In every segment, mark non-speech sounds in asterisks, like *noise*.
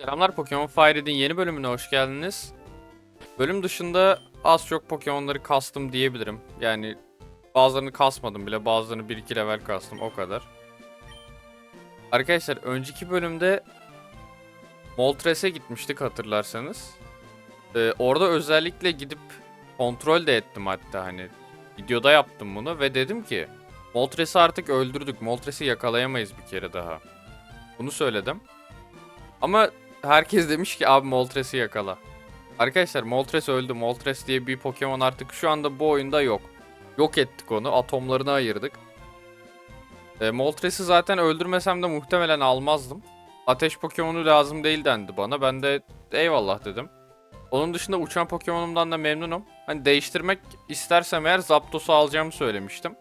Selamlar Pokemon Fire'in yeni bölümüne hoş geldiniz. Bölüm dışında az çok Pokemon'ları kastım diyebilirim. Yani bazılarını kasmadım bile, bazılarını 1-2 level kastım o kadar. Arkadaşlar önceki bölümde Moltres'e gitmiştik hatırlarsanız. Ee, orada özellikle gidip kontrol de ettim hatta hani videoda yaptım bunu ve dedim ki Moltres'i artık öldürdük. Moltres'i yakalayamayız bir kere daha. Bunu söyledim. Ama herkes demiş ki abi Moltres'i yakala. Arkadaşlar Moltres öldü. Moltres diye bir Pokemon artık şu anda bu oyunda yok. Yok ettik onu. Atomlarına ayırdık. E, Moltres'i zaten öldürmesem de muhtemelen almazdım. Ateş Pokemon'u lazım değil dendi bana. Ben de eyvallah dedim. Onun dışında uçan Pokemon'umdan da memnunum. Hani değiştirmek istersem eğer Zapdos'u alacağımı söylemiştim.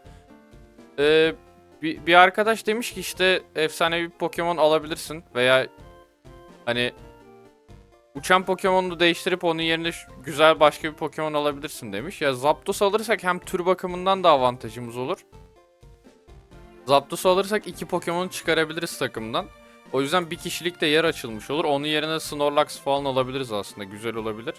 Ee, bir, bir arkadaş demiş ki işte efsanevi bir Pokemon alabilirsin veya hani uçan Pokemon'u değiştirip onun yerine güzel başka bir Pokemon alabilirsin demiş. Ya Zapdos alırsak hem tür bakımından da avantajımız olur. Zapdos'u alırsak iki Pokemon çıkarabiliriz takımdan. O yüzden bir kişilik de yer açılmış olur. Onun yerine Snorlax falan alabiliriz aslında. Güzel olabilir.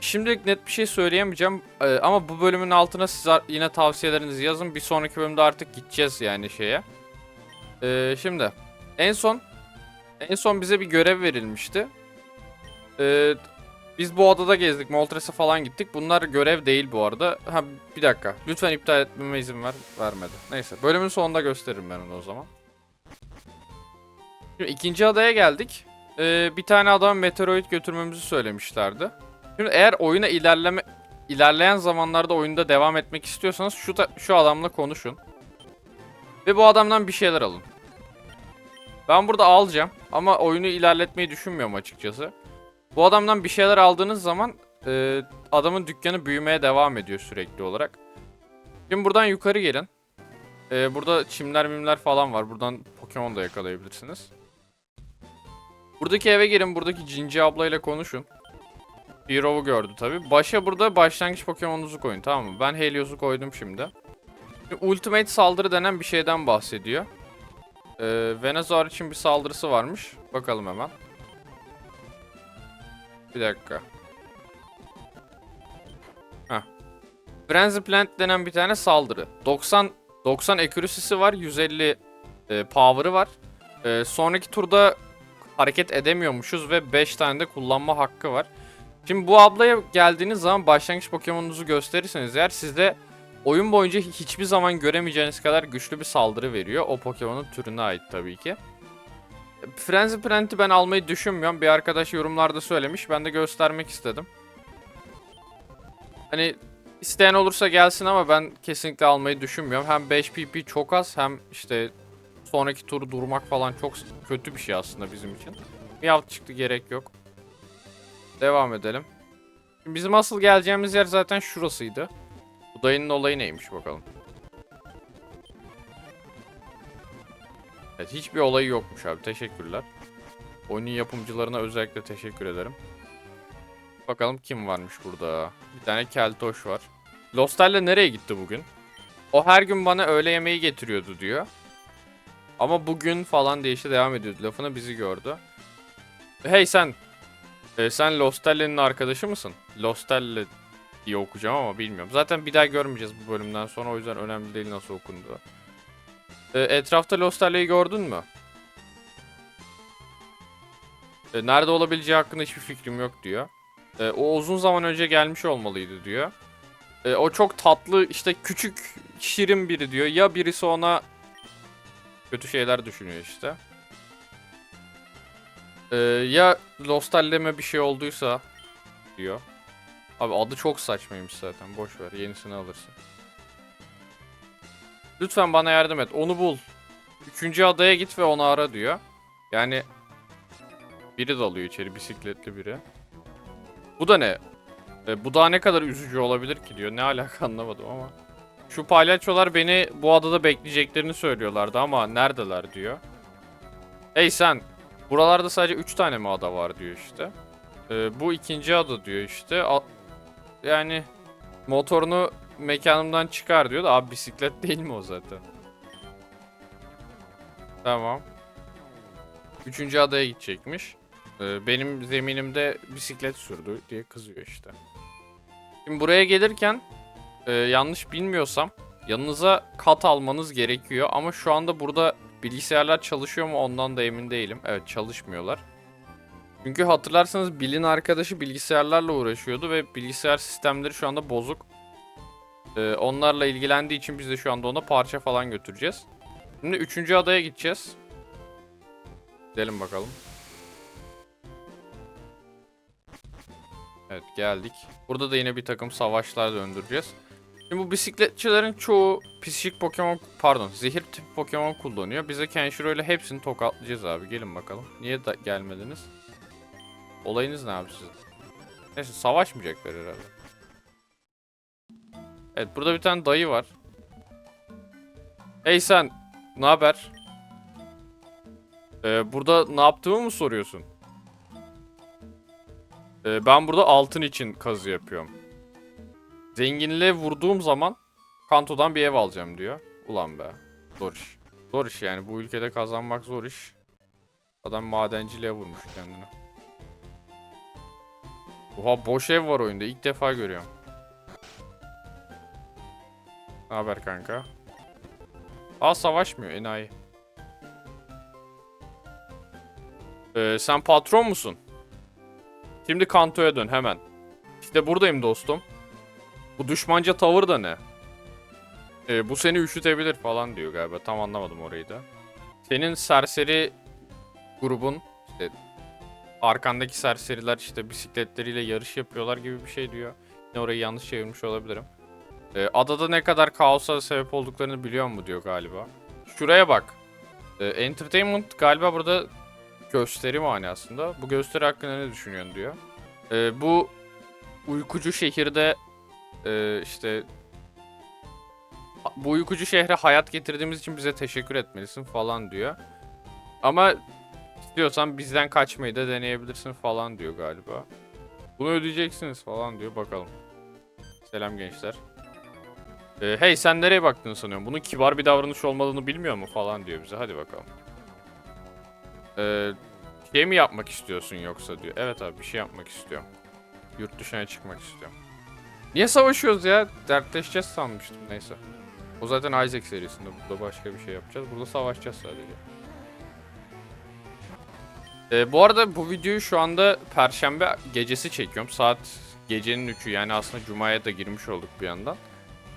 Şimdilik net bir şey söyleyemeyeceğim. Ee, ama bu bölümün altına siz yine tavsiyelerinizi yazın. Bir sonraki bölümde artık gideceğiz yani şeye. Ee, şimdi en son en son bize bir görev verilmişti. Ee, biz bu odada gezdik. Moltres'e falan gittik. Bunlar görev değil bu arada. Ha bir dakika. Lütfen iptal etmeme izin ver. Vermedi. Neyse. Bölümün sonunda gösteririm ben onu o zaman. Şimdi ikinci adaya geldik. Ee, bir tane adam meteoroid götürmemizi söylemişlerdi. Şimdi eğer oyuna ilerleme ilerleyen zamanlarda oyunda devam etmek istiyorsanız şu da, şu adamla konuşun. Ve bu adamdan bir şeyler alın. Ben burada alacağım ama oyunu ilerletmeyi düşünmüyorum açıkçası. Bu adamdan bir şeyler aldığınız zaman e, adamın dükkanı büyümeye devam ediyor sürekli olarak. Şimdi buradan yukarı gelin. E, burada çimler mimler falan var. Buradan Pokemon da yakalayabilirsiniz. Buradaki eve gelin. Buradaki Cinci ablayla konuşun. Hero'u gördü tabi. Başa burada başlangıç Pokemon'unuzu koyun tamam mı? Ben Helios'u koydum şimdi. Şimdi Ultimate saldırı denen bir şeyden bahsediyor. Ee, Venusaur için bir saldırısı varmış. Bakalım hemen. Bir dakika. Heh. Frenzy Plant denen bir tane saldırı. 90 90 accuracy'si var. 150 e, power'ı var. E, sonraki turda hareket edemiyormuşuz ve 5 tane de kullanma hakkı var. Şimdi bu ablaya geldiğiniz zaman başlangıç Pokemon'unuzu gösterirseniz eğer sizde oyun boyunca hiçbir zaman göremeyeceğiniz kadar güçlü bir saldırı veriyor. O Pokemon'un türüne ait tabii ki. Frenzy Plant'i ben almayı düşünmüyorum. Bir arkadaş yorumlarda söylemiş. Ben de göstermek istedim. Hani isteyen olursa gelsin ama ben kesinlikle almayı düşünmüyorum. Hem 5 PP çok az hem işte sonraki turu durmak falan çok kötü bir şey aslında bizim için. Miyav çıktı gerek yok. Devam edelim. Şimdi bizim asıl geleceğimiz yer zaten şurasıydı. Bu dayının olayı neymiş bakalım. Evet hiçbir olayı yokmuş abi teşekkürler. Oyunun yapımcılarına özellikle teşekkür ederim. Bakalım kim varmış burada. Bir tane Keltoş var. Lostel'le nereye gitti bugün? O her gün bana öğle yemeği getiriyordu diyor. Ama bugün falan diye işte devam ediyordu. Lafına bizi gördü. Hey sen. e, sen Lostelle'nin arkadaşı mısın? Lostelle diye okuyacağım ama bilmiyorum. Zaten bir daha görmeyeceğiz bu bölümden sonra o yüzden önemli değil nasıl okunduğu. E, etrafta Lostelle'yi gördün mü? E, nerede olabileceği hakkında hiçbir fikrim yok diyor. E, o uzun zaman önce gelmiş olmalıydı diyor. E, o çok tatlı işte küçük şirin biri diyor. Ya birisi ona kötü şeyler düşünüyor işte. Ee, ya Lostalleme bir şey olduysa diyor. Abi adı çok saçmaymış zaten. Boş ver. Yenisini alırsın. Lütfen bana yardım et. Onu bul. Üçüncü adaya git ve onu ara diyor. Yani biri dalıyor içeri bisikletli biri. Bu da ne? E, bu daha ne kadar üzücü olabilir ki diyor. Ne alaka anlamadım ama. Şu palyaçolar beni bu adada bekleyeceklerini söylüyorlardı ama neredeler diyor. Hey sen, buralarda sadece 3 tane mi ada var diyor işte. Ee, bu ikinci ada diyor işte. A- yani motorunu mekanımdan çıkar diyor da abi bisiklet *laughs* değil mi o zaten? Tamam. Üçüncü adaya gidecekmiş. Ee, benim zeminimde bisiklet sürdü diye kızıyor işte. Şimdi buraya gelirken e, yanlış bilmiyorsam yanınıza kat almanız gerekiyor ama şu anda burada bilgisayarlar çalışıyor mu ondan da emin değilim. Evet çalışmıyorlar. Çünkü hatırlarsanız Bill'in arkadaşı bilgisayarlarla uğraşıyordu ve bilgisayar sistemleri şu anda bozuk. Ee, onlarla ilgilendiği için biz de şu anda ona parça falan götüreceğiz. Şimdi üçüncü adaya gideceğiz. Gidelim bakalım. Evet geldik. Burada da yine bir takım savaşlar döndüreceğiz. Şimdi bu bisikletçilerin çoğu psikik Pokemon pardon zehir tipi Pokemon kullanıyor. Biz de Kenshiro ile hepsini tokatlayacağız abi. Gelin bakalım. Niye da gelmediniz? Olayınız ne abi sizin? Neyse savaşmayacaklar herhalde. Evet burada bir tane dayı var. Hey sen ne haber? Ee, burada ne yaptığımı mı soruyorsun? Ee, ben burada altın için kazı yapıyorum. Zenginliğe vurduğum zaman Kanto'dan bir ev alacağım diyor. Ulan be. Zor iş. Zor iş yani. Bu ülkede kazanmak zor iş. Adam madenciliğe vurmuş kendini. Oha boş ev var oyunda. İlk defa görüyorum. Ne haber kanka? Aa savaşmıyor enayi. Ee, sen patron musun? Şimdi Kanto'ya dön hemen. İşte buradayım dostum. Bu düşmanca tavır da ne? Ee, bu seni üşütebilir falan diyor galiba. Tam anlamadım orayı da. Senin serseri grubun işte arkandaki serseriler işte bisikletleriyle yarış yapıyorlar gibi bir şey diyor. Yine orayı yanlış çevirmiş olabilirim. Ee, adada ne kadar kaosa sebep olduklarını biliyor mu diyor galiba. Şuraya bak. Ee, entertainment galiba burada gösteri manasında. Bu gösteri hakkında ne düşünüyorsun diyor. Ee, bu uykucu şehirde e, işte bu uykucu şehre hayat getirdiğimiz için bize teşekkür etmelisin falan diyor. Ama istiyorsan bizden kaçmayı da deneyebilirsin falan diyor galiba. Bunu ödeyeceksiniz falan diyor bakalım. Selam gençler. Ee, hey sen nereye baktığını sanıyorsun? Bunun kibar bir davranış olmadığını bilmiyor mu falan diyor bize. Hadi bakalım. Ee, şey mi yapmak istiyorsun yoksa diyor. Evet abi bir şey yapmak istiyorum. Yurt dışına çıkmak istiyorum. Niye savaşıyoruz ya? Dertleşeceğiz sanmıştım neyse. O zaten Isaac serisinde. Burada başka bir şey yapacağız. Burada savaşacağız sadece. Ee, bu arada bu videoyu şu anda Perşembe gecesi çekiyorum. Saat gecenin 3'ü yani aslında Cuma'ya da girmiş olduk bir yandan.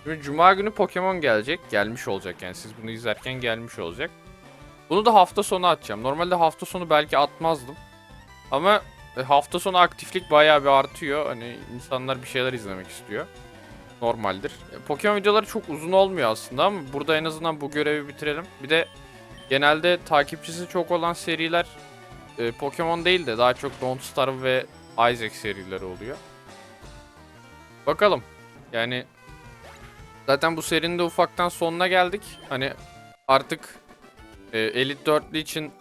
Şimdi Cuma günü Pokemon gelecek. Gelmiş olacak yani siz bunu izlerken gelmiş olacak. Bunu da hafta sonu atacağım. Normalde hafta sonu belki atmazdım. Ama e, hafta sonu aktiflik bayağı bir artıyor. Hani insanlar bir şeyler izlemek istiyor. Normaldir. E, Pokemon videoları çok uzun olmuyor aslında ama burada en azından bu görevi bitirelim. Bir de genelde takipçisi çok olan seriler e, Pokemon değil de daha çok Don't Starve ve Isaac serileri oluyor. Bakalım. Yani zaten bu serinin de ufaktan sonuna geldik. Hani artık e, Elite 4'lü için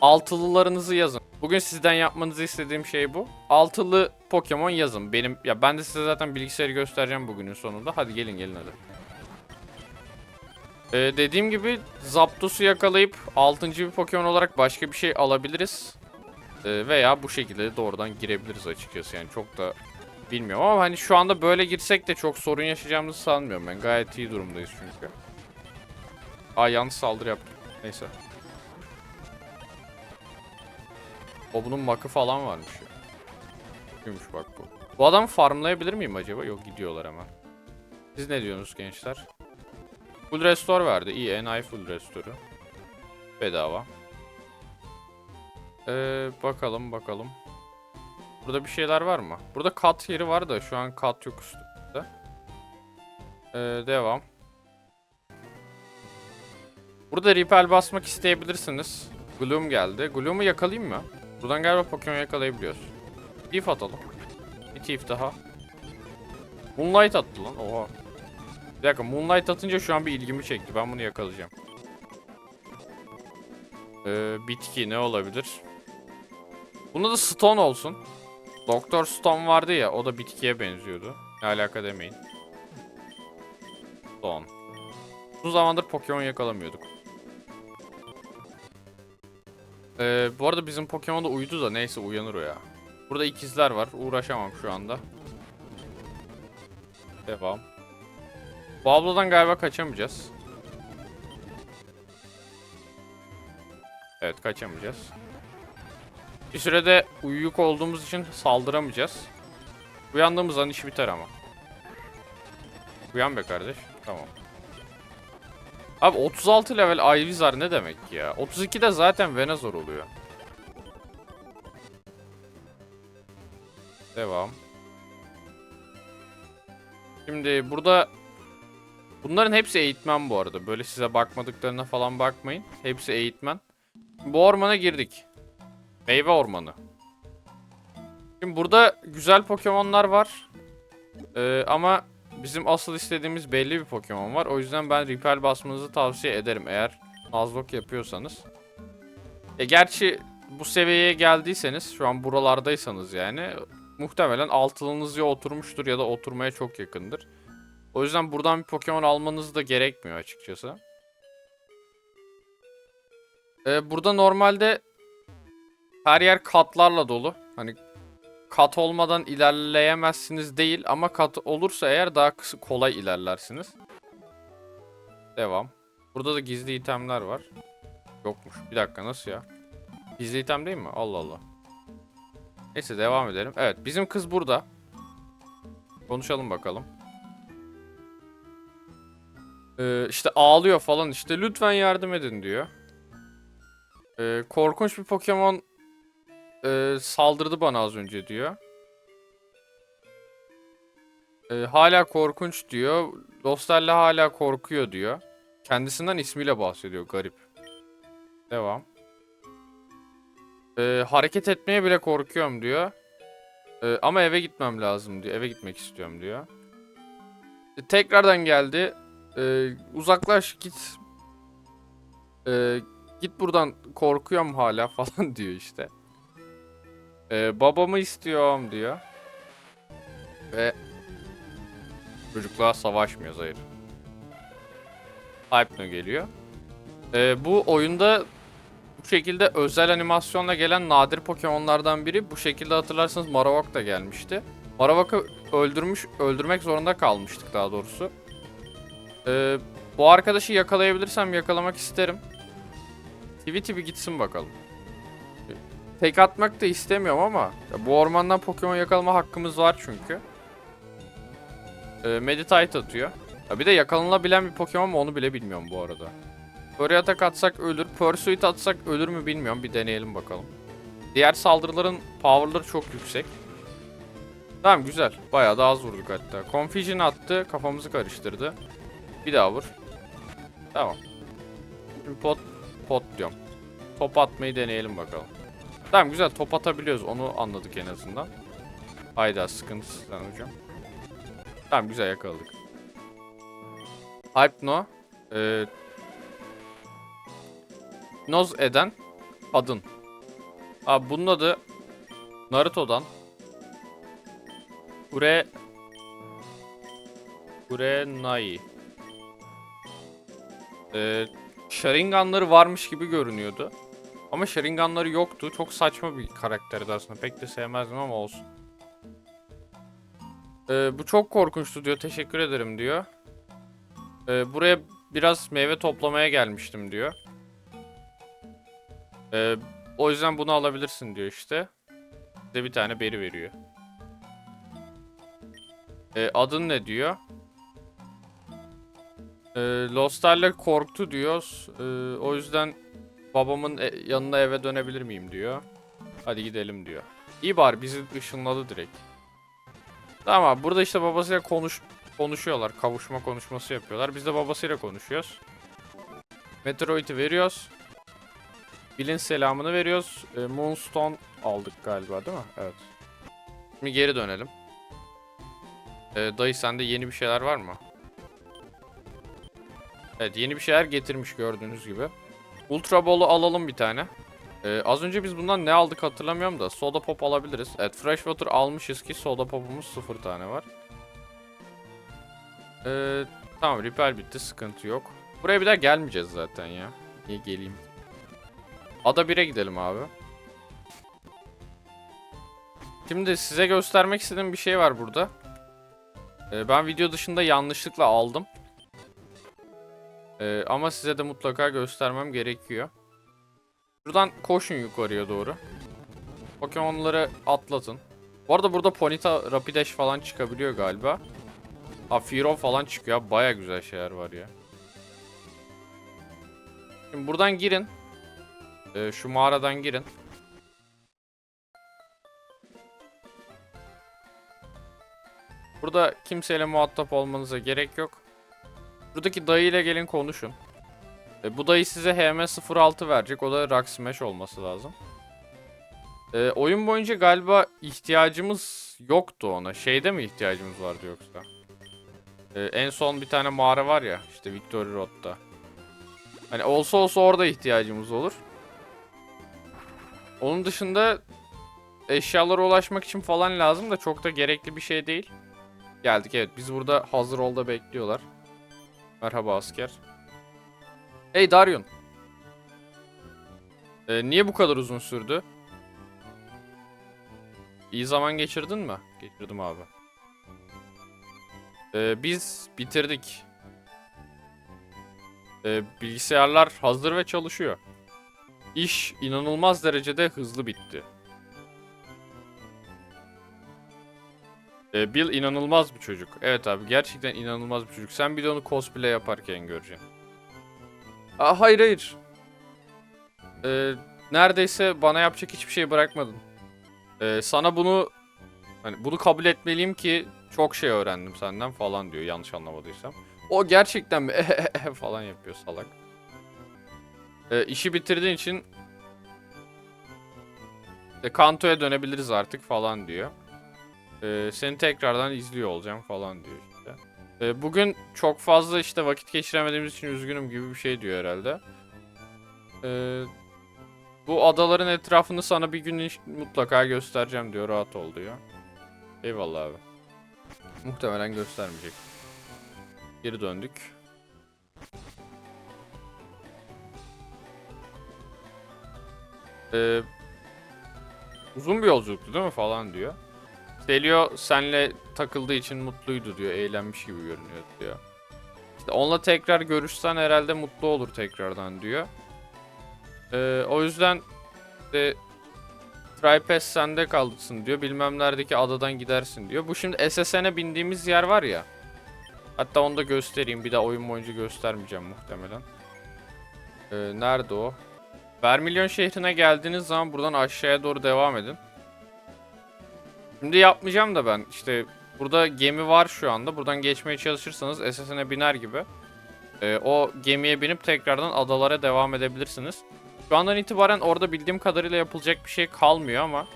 altılılarınızı yazın. Bugün sizden yapmanızı istediğim şey bu. Altılı Pokemon yazın. Benim ya ben de size zaten bilgisayarı göstereceğim bugünün sonunda. Hadi gelin gelin hadi. Ee, dediğim gibi Zapdos'u yakalayıp 6. bir Pokemon olarak başka bir şey alabiliriz. Ee, veya bu şekilde doğrudan girebiliriz açıkçası. Yani çok da bilmiyorum ama hani şu anda böyle girsek de çok sorun yaşayacağımızı sanmıyorum ben. Gayet iyi durumdayız çünkü. Aa yanlış saldırı yaptım. Neyse. O bunun makı falan varmış ya. Kimmiş bak bu. Bu adamı farmlayabilir miyim acaba? Yok gidiyorlar hemen. Siz ne diyorsunuz gençler? Full restore verdi. İyi enayi full restore'u. Bedava. Ee, bakalım bakalım. Burada bir şeyler var mı? Burada kat yeri var da şu an kat yok üstünde. Ee, devam. Burada repel basmak isteyebilirsiniz. Gloom geldi. Gloom'u yakalayayım mı? Buradan galiba Pokemon yakalayabiliyoruz. Thief atalım. Bir Thief daha. Moonlight attı lan. Oha. Bir dakika Moonlight atınca şu an bir ilgimi çekti. Ben bunu yakalayacağım. Ee, bitki ne olabilir? Bunda da Stone olsun. Doktor Stone vardı ya o da bitkiye benziyordu. Ne alaka demeyin. Stone. Uzun zamandır Pokemon yakalamıyorduk. Ee, bu arada bizim Pokemon da uyudu da neyse uyanır o ya. Burada ikizler var. Uğraşamam şu anda. Devam. Bu abladan galiba kaçamayacağız. Evet kaçamayacağız. Bir sürede uyuyuk olduğumuz için saldıramayacağız. Uyandığımız an iş biter ama. Uyan be kardeş. Tamam. Abi 36 level Ivizar ne demek ya? 32'de zaten Venazor oluyor. Devam. Şimdi burada bunların hepsi eğitmen bu arada. Böyle size bakmadıklarına falan bakmayın. Hepsi eğitmen. Bu ormana girdik. Meyve ormanı. Şimdi burada güzel Pokemon'lar var. Ee, ama bizim asıl istediğimiz belli bir Pokemon var. O yüzden ben Repel basmanızı tavsiye ederim eğer Nuzlocke yapıyorsanız. E gerçi bu seviyeye geldiyseniz şu an buralardaysanız yani muhtemelen altılınız ya oturmuştur ya da oturmaya çok yakındır. O yüzden buradan bir Pokemon almanız da gerekmiyor açıkçası. Ee, burada normalde her yer katlarla dolu. Hani kat olmadan ilerleyemezsiniz değil ama kat olursa eğer daha kısa, kolay ilerlersiniz. Devam. Burada da gizli itemler var. Yokmuş. Bir dakika nasıl ya? Gizli item değil mi? Allah Allah. Neyse devam edelim. Evet bizim kız burada. Konuşalım bakalım. Ee, işte ağlıyor falan işte lütfen yardım edin diyor. Ee, korkunç bir Pokemon e, saldırdı bana az önce diyor. Ee, hala korkunç diyor. Dostlarla hala korkuyor diyor. Kendisinden ismiyle bahsediyor garip. Devam. Ee, hareket etmeye bile korkuyorum diyor. Ee, ama eve gitmem lazım diyor. Eve gitmek istiyorum diyor. E, tekrardan geldi. Ee, uzaklaş git. Ee, git buradan korkuyorum hala *laughs* falan diyor işte. Ee, babamı istiyorum diyor. Ve çocuklar savaşmıyoruz hayır. Hypno geliyor. Ee, bu oyunda bu şekilde özel animasyonla gelen nadir Pokemon'lardan biri. Bu şekilde hatırlarsanız Marowak da gelmişti. Marowak'ı öldürmüş, öldürmek zorunda kalmıştık daha doğrusu. Ee, bu arkadaşı yakalayabilirsem yakalamak isterim. Tweety bir gitsin bakalım. Tek atmak da istemiyorum ama ya bu ormandan Pokemon yakalama hakkımız var çünkü. Ee, Meditite atıyor. Ya bir de yakalanılabilen bir Pokemon mu onu bile bilmiyorum bu arada. Oraya atak ölür. Pursuit atsak ölür mü bilmiyorum. Bir deneyelim bakalım. Diğer saldırıların power'ları çok yüksek. Tamam güzel. Bayağı da az vurduk hatta. Confusion attı. Kafamızı karıştırdı. Bir daha vur. Tamam. Şimdi pot, pot diyorum. Top atmayı deneyelim bakalım. Tamam güzel top atabiliyoruz. Onu anladık en azından. Hayda sıkıntısız lan hocam. Tamam güzel yakaladık. Hypno. Ee, Noz eden kadın. Abi bunun adı Naruto'dan Ure Urenai. Ee, Sharingan'ları varmış gibi görünüyordu. Ama Sharingan'ları yoktu. Çok saçma bir karakterdi aslında. Pek de sevmezdim ama olsun. Ee, bu çok korkunçtu diyor. Teşekkür ederim diyor. Ee, buraya biraz meyve toplamaya gelmiştim diyor. Ee, o yüzden bunu alabilirsin diyor işte. Size bir tane beri veriyor. Ee, adın ne diyor? Ee, Lostar'la korktu diyor. Ee, o yüzden babamın e- yanına eve dönebilir miyim diyor. Hadi gidelim diyor. İyi bari bizi ışınladı direkt. Tamam burada işte babasıyla konuş konuşuyorlar. Kavuşma konuşması yapıyorlar. Biz de babasıyla konuşuyoruz. Meteoroid'i veriyoruz. Bill'in selamını veriyoruz. E, Moonstone aldık galiba değil mi? Evet. Şimdi geri dönelim. E, dayı sende yeni bir şeyler var mı? Evet yeni bir şeyler getirmiş gördüğünüz gibi. Ultra Ball'u alalım bir tane. E, az önce biz bundan ne aldık hatırlamıyorum da Soda Pop alabiliriz. Evet Fresh Water almışız ki Soda Pop'umuz sıfır tane var. E, tamam Repel bitti sıkıntı yok. Buraya bir daha gelmeyeceğiz zaten ya. Niye geleyim? Ada 1'e gidelim abi. Şimdi size göstermek istediğim bir şey var burada. Ee, ben video dışında yanlışlıkla aldım. Ee, ama size de mutlaka göstermem gerekiyor. Şuradan koşun yukarıya doğru. Pokemon'ları atlatın. Bu arada burada Ponyta, Rapidash falan çıkabiliyor galiba. Ha Fearow falan çıkıyor. Baya güzel şeyler var ya. Şimdi buradan girin. Ee, şu mağaradan girin. Burada kimseyle muhatap olmanıza gerek yok. Buradaki dayıyla gelin konuşun. E, bu dayı size HM06 verecek. O da Rock Smash olması lazım. E, oyun boyunca galiba ihtiyacımız yoktu ona. Şeyde mi ihtiyacımız vardı yoksa? E, en son bir tane mağara var ya. işte Victory Road'da. Hani olsa olsa orada ihtiyacımız olur. Onun dışında eşyalara ulaşmak için falan lazım da çok da gerekli bir şey değil. Geldik evet. Biz burada hazır olda bekliyorlar. Merhaba asker. Hey Darion. Ee, niye bu kadar uzun sürdü? İyi zaman geçirdin mi? Geçirdim abi. Ee, biz bitirdik. Ee, bilgisayarlar hazır ve çalışıyor. İş inanılmaz derecede hızlı bitti. Ee, Bill inanılmaz bir çocuk. Evet abi gerçekten inanılmaz bir çocuk. Sen bir de onu cosplay yaparken göreceksin. Aa, hayır hayır. Ee, neredeyse bana yapacak hiçbir şey bırakmadın. Ee, sana bunu hani bunu kabul etmeliyim ki çok şey öğrendim senden falan diyor yanlış anlamadıysam. O gerçekten mi *laughs* falan yapıyor salak. Ee, işi bitirdiğin için de Kanto'ya dönebiliriz artık falan diyor. Ee, seni tekrardan izliyor olacağım falan diyor işte. Ee, bugün çok fazla işte vakit geçiremediğimiz için üzgünüm gibi bir şey diyor herhalde. Ee, bu adaların etrafını sana bir gün mutlaka göstereceğim diyor. Rahat ol diyor. Eyvallah abi. Muhtemelen göstermeyecek. Geri döndük. Ee, uzun bir yolculuktu değil mi falan diyor. Delio senle takıldığı için mutluydu diyor. Eğlenmiş gibi görünüyor diyor. İşte onunla tekrar görüşsen herhalde mutlu olur tekrardan diyor. Ee, o yüzden de Tripass sende kalsın diyor. Bilmem neredeki adadan gidersin diyor. Bu şimdi SSN'e bindiğimiz yer var ya. Hatta onu da göstereyim. Bir daha oyun boyunca göstermeyeceğim muhtemelen. Ee, nerede o? Vermilyon şehrine geldiğiniz zaman buradan aşağıya doğru devam edin. Şimdi yapmayacağım da ben işte burada gemi var şu anda. Buradan geçmeye çalışırsanız SSN'e biner gibi. Ee, o gemiye binip tekrardan adalara devam edebilirsiniz. Şu andan itibaren orada bildiğim kadarıyla yapılacak bir şey kalmıyor ama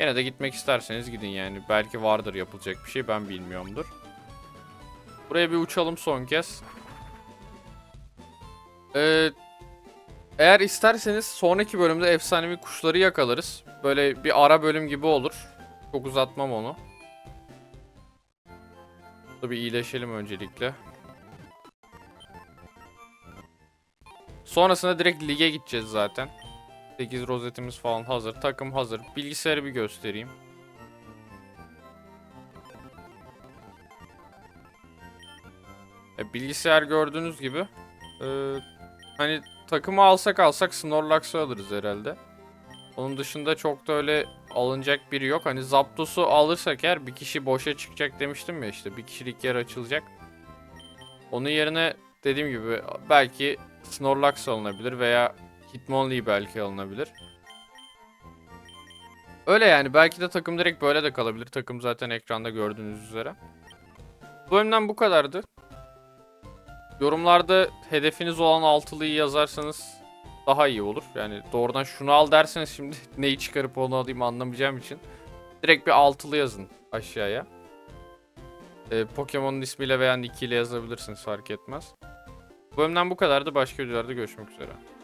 yine de gitmek isterseniz gidin yani. Belki vardır yapılacak bir şey ben bilmiyorumdur. Buraya bir uçalım son kez. Ee, eğer isterseniz sonraki bölümde efsanevi kuşları yakalarız. Böyle bir ara bölüm gibi olur. Çok uzatmam onu. Burada bir iyileşelim öncelikle. Sonrasında direkt lige gideceğiz zaten. 8 rozetimiz falan hazır. Takım hazır. Bilgisayarı bir göstereyim. E, bilgisayar gördüğünüz gibi. e, hani takımı alsak alsak Snorlax'ı alırız herhalde. Onun dışında çok da öyle alınacak biri yok. Hani Zapdos'u alırsak eğer bir kişi boşa çıkacak demiştim ya işte. Bir kişilik yer açılacak. Onun yerine dediğim gibi belki Snorlax alınabilir veya Hitmonlee belki alınabilir. Öyle yani belki de takım direkt böyle de kalabilir. Takım zaten ekranda gördüğünüz üzere. Bu bölümden bu kadardı. Yorumlarda hedefiniz olan altılıyı yazarsanız daha iyi olur. Yani doğrudan şunu al derseniz şimdi *laughs* neyi çıkarıp onu alayım anlamayacağım için. Direkt bir altılı yazın aşağıya. Ee, Pokemon'un ismiyle veya nickiyle yazabilirsiniz fark etmez. Bu bölümden bu kadardı. Başka videolarda görüşmek üzere.